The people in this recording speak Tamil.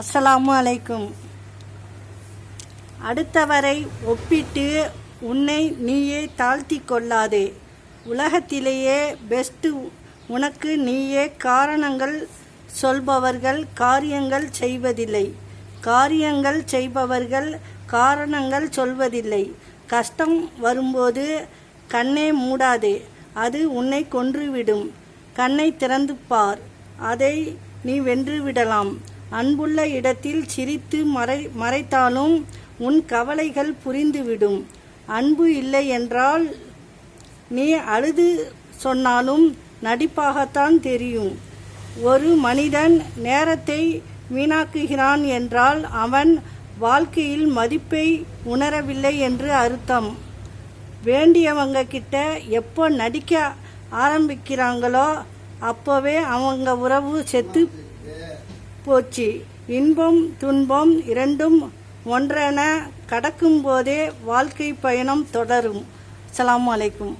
அஸ்ஸலாமு அலைக்கும். அடுத்தவரை ஒப்பிட்டு உன்னை நீயே தாழ்த்தி கொள்ளாதே. உலகத்திலேயே பெஸ்ட்டு உனக்கு நீயே காரணங்கள் சொல்பவர்கள் காரியங்கள் செய்வதில்லை. காரியங்கள் செய்பவர்கள் காரணங்கள் சொல்வதில்லை. கஷ்டம் வரும்போது கண்ணே மூடாதே. அது உன்னை கொன்றுவிடும். கண்ணை திறந்து பார். அதை நீ வென்று விடலாம். அன்புள்ள இடத்தில் சிரித்து மறை மறைத்தாலும் உன் கவலைகள் புரிந்துவிடும். அன்பு இல்லை என்றால் நீ அழுது சொன்னாலும் நடிப்பாகத்தான் தெரியும். ஒரு மனிதன் நேரத்தை வீணாக்குகிறான் என்றால் அவன் வாழ்க்கையில் மதிப்பை உணரவில்லை என்று அர்த்தம். வேண்டியவங்க கிட்ட எப்போ நடிக்க ஆரம்பிக்கிறாங்களோ அப்போவே அவங்க உறவு செத்து போச்சு. இன்பம் துன்பம் இரண்டும் ஒன்றென கடக்கும் போதே வாழ்க்கை பயணம் தொடரும். அலாம் அலைக்கும்.